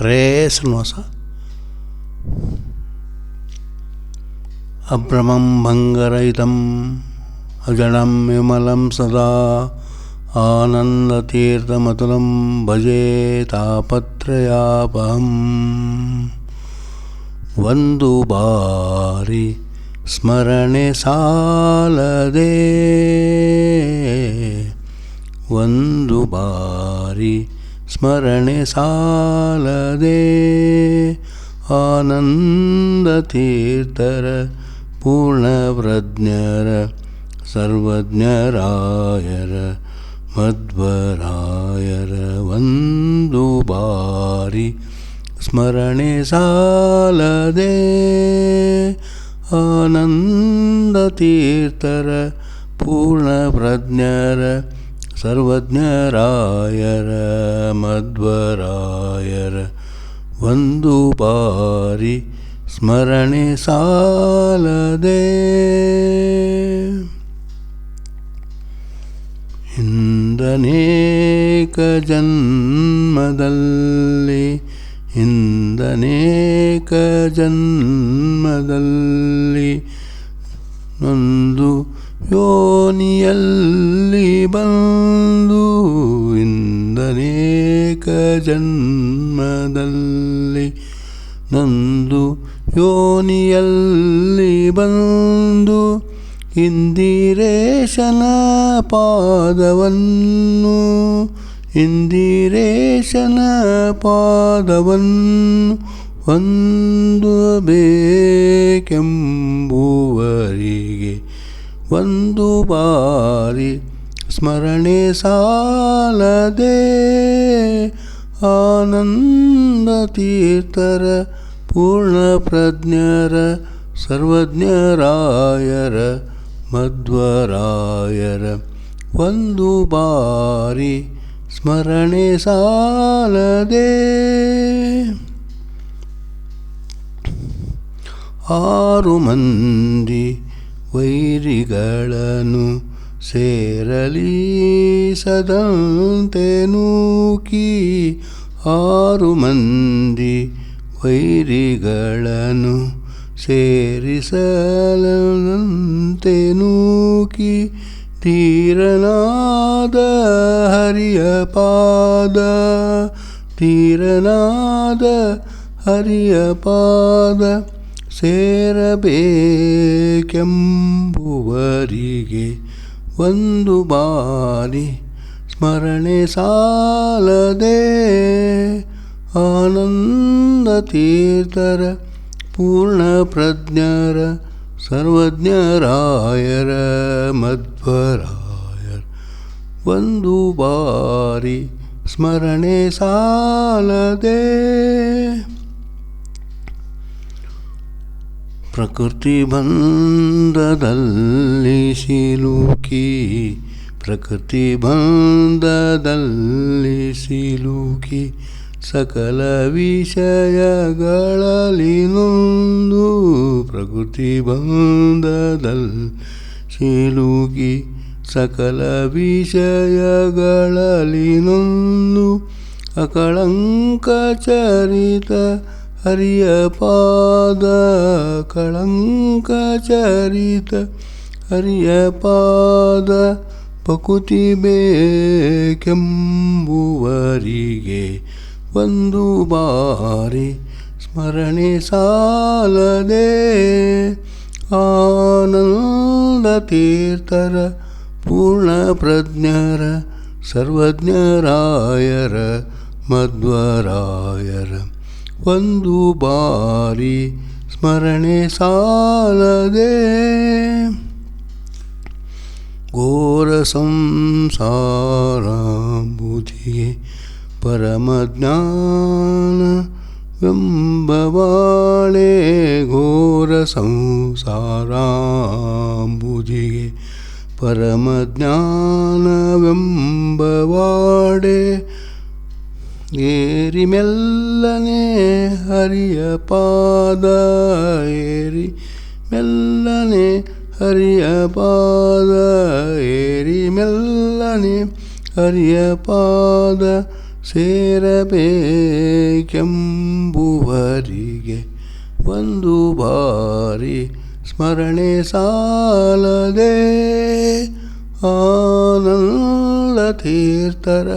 ರೇ ಶ್ರೀನಿವಾಸ ಅಭ್ರಮಂ ಭಂಗರಹಿತಂ ಅಜಡಂ ವಿಮಲಂ ಸದಾ ಆನಂದತೀರ್ಥಮತುಲಂ ಭಜೆ ತಾಪತ್ರಯಾಪಹಂ ಒಂದು ಬಾರಿ ಸ್ಮರಣೆ ಸಾಲದೆ ಒಂದು ಬಾರಿ ಸ್ಮರಣೆ ಸಾಲದೆ ಆನಂದ ತೀರ್ಥರ ಪೂರ್ಣವ್ರಜ್ಞರ ಸರ್ವಜ್ಞರಾಯರ ಮಧ್ವರಾಯರ ಒಂದು ಬಾರಿ ಸ್ಮರಣೆ ಸಾಲದೆ ಆನಂದ ತೀರ್ಥರ ಪೂರ್ಣಪ್ರಜ್ಞರ ಸರ್ವಜ್ಞರಾಯರ ಮಧ್ವರಾಯರ ಒಂದು ಬಾರಿ ಸ್ಮರಣೆ ಸಾಲದೆ. ಹಿಂದನೇಕ ಜನ್ಮದಲ್ಲಿ ಹಿಂದನೇಕ ಜನ್ಮದಲ್ಲಿ ಒಂದು ಯೋನಿಯಲ್ಲಿ ಬಂದು ಇಂದನೇಕ ಜನ್ಮದಲ್ಲಿ ನಂದು ಯೋನಿಯಲ್ಲಿ ಬಂದು ಇಂದಿರೇಶನ ಪಾದವನ್ನು ಇಂದಿರೇಶನ ಪಾದವನ್ನು ಒಂದು ಬೇಕೆಂಬುವರಿಗೆ ಒಂದು ಬಾರಿ ಸ್ಮರಣೆ ಸಾಲದೆ ಆನಂದ ತೀರ್ಥರ ಪೂರ್ಣ ಪ್ರಜ್ಞರ ಸರ್ವಜ್ಞರಾಯರ, ಮಧ್ವರಾಯರ ಒಂದು ಬಾರಿ ಸ್ಮರಣೆ ಸಾಲದೆ. ಆರು ಮಂದಿ ವೈರಿಗಳನ್ನು ಸೇರಲಿ ಸದಂತೆ ನೂಕಿ ಆರು ಮಂದಿ ವೈರಿಗಳನ್ನು ಸೇರಿಸಲಂತೆ ನೂಕಿ ತೀರನಾದ ಹರಿಯ ಪಾದ ತೀರನಾದ ಹರಿಯ ಪಾದ. ಸೇರಬೇಕೆಂಬುವರಿಗೆ ಒಂದು ಬಾರಿ ಸ್ಮರಣೆ ಸಾಲದೆ ಆನಂದ ತೀರ್ಥರ ಪೂರ್ಣ ಪ್ರಜ್ಞರ ಸರ್ವಜ್ಞರಾಯರ ಮಧ್ವರಾಯರ. ಒಂದು ಬಾರಿ ಸ್ಮರಣೆ ಸಾಲದೆ ಪ್ರಕೃತಿ ಬಂಧದಲ್ಲಿ ಸಿಲುಕಿ, ಪ್ರಕೃತಿ ಬಂಧದಲ್ಲಿ ಸಿಲುಕಿ, ಸಕಲ ವಿಷಯಗಳಲ್ಲಿ ನೊಂದು ಪ್ರಕೃತಿ ಬಂಧದಲ್ಲಿ ಸಿಲುಕಿ, ಸಕಲ ವಿಷಯಗಳಲ್ಲಿ ನೊಂದು ಅಕಳಂಕ ಚರಿತ ಹರಿಯ ಪಾದ ಕಳಂಕ ಚರಿತ, ಹರಿಯ ಪಾದ ಪಕುತಿ ಬೇಕೆಂಬುವರಿಗೆ ಒಂದು ಬಾರಿ ಸ್ಮರಣೆ ಸಾಲದೆ ಆನಂದ ತೀರ್ಥರ ಪೂರ್ಣ ಪ್ರಜ್ಞರ, ಸರ್ವಜ್ಞರಾಯರ, ಮಧ್ವರಾಯರ. ಒಂದು ಬಾರಿ ಸ್ಮರಣೆ ಸಾಲದೆ ಘೋರ ಸಂಸಾರ ಬುಧಿಗೆ ಪರಮಜ್ಞಾನ ವೆಂಬವಾಳೆ ಘೋರ ಸಂಸಾರಾಂಬುದಿಗೆ ಪರಮಜ್ಞಾನವೆಂಬವಾಡೆ ಏರಿ ಮೆಲ್ಲನೆ ಹರಿಯ ಪಾದ, ಏರಿ ಮೆಲ್ಲನೆ ಹರಿಯ ಪಾದ, ಏರಿ ಮೆಲ್ಲನೆ ಹರಿಯ ಪಾದ ಸೇರಬೇಕೆಂಬುವರಿಗೆ ಒಂದು ಬಾರಿ ಸ್ಮರಣೆ ಸಾಲದೆ ಆನಂದ ತೀರ್ಥರ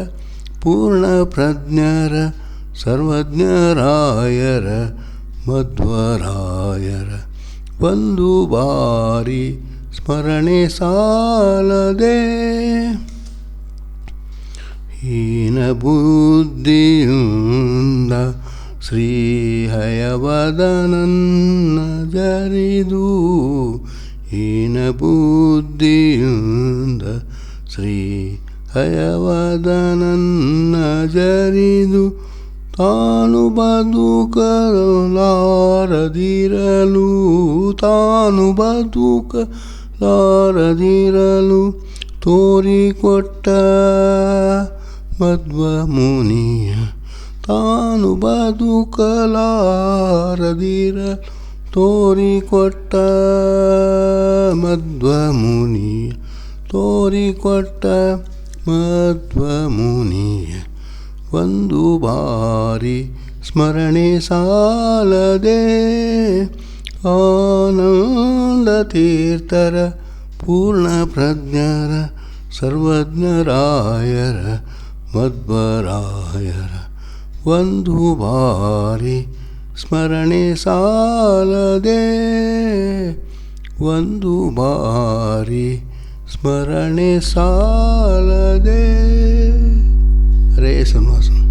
ಪೂರ್ಣ ಪ್ರಜ್ಞರ, ಸರ್ವಜ್ಞರಾಯರ, ಮಧ್ವರಾಯರ. ಒಂದು ಬಾರಿ ಸ್ಮರಣೆ ಸಾಲದೆ. ಹೀನ ಬುದ್ಧಿಯಿಂದ ಶ್ರೀಹಯವದನನ್ನ ಜರಿದು, ಹೀನ ಬುದ್ಧಿಯಿಂದ ಶ್ರೀ ಹಯವದನನ್ನ ಜರಿದು ತಾನು ಬದುಕಲಾರದಿರಲು ತಾನು ಬದುಕಲಾರದಿರಲು ತೋರಿಕೊಟ್ಟ ಮಧ್ವ ಮುನಿಯ ತಾನು ಬದುಕಲಾರದಿರ ತೋರಿಕೊಟ್ಟ ಮಧ್ವ ಮುನಿಯ ತೋರಿಕೊಟ್ಟ ಮಧ್ವ ಮುನಿಯ ಒಂದು ಬಾರಿ ಸ್ಮರಣೆ ಸಾಲದೆ ಆನಂದ ತೀರ್ಥರ, ಪೂರ್ಣ ಪ್ರಜ್ಞರ, ಸರ್ವಜ್ಞರಾಯರ ಮಧ್ವರಾಯರ ಒಂದು ಬಾರಿ ಸ್ಮರಣೆ ಸಾಲದೆ, ಒಂದು ಬಾರಿ स्मरणे सालदे। रे सुमासन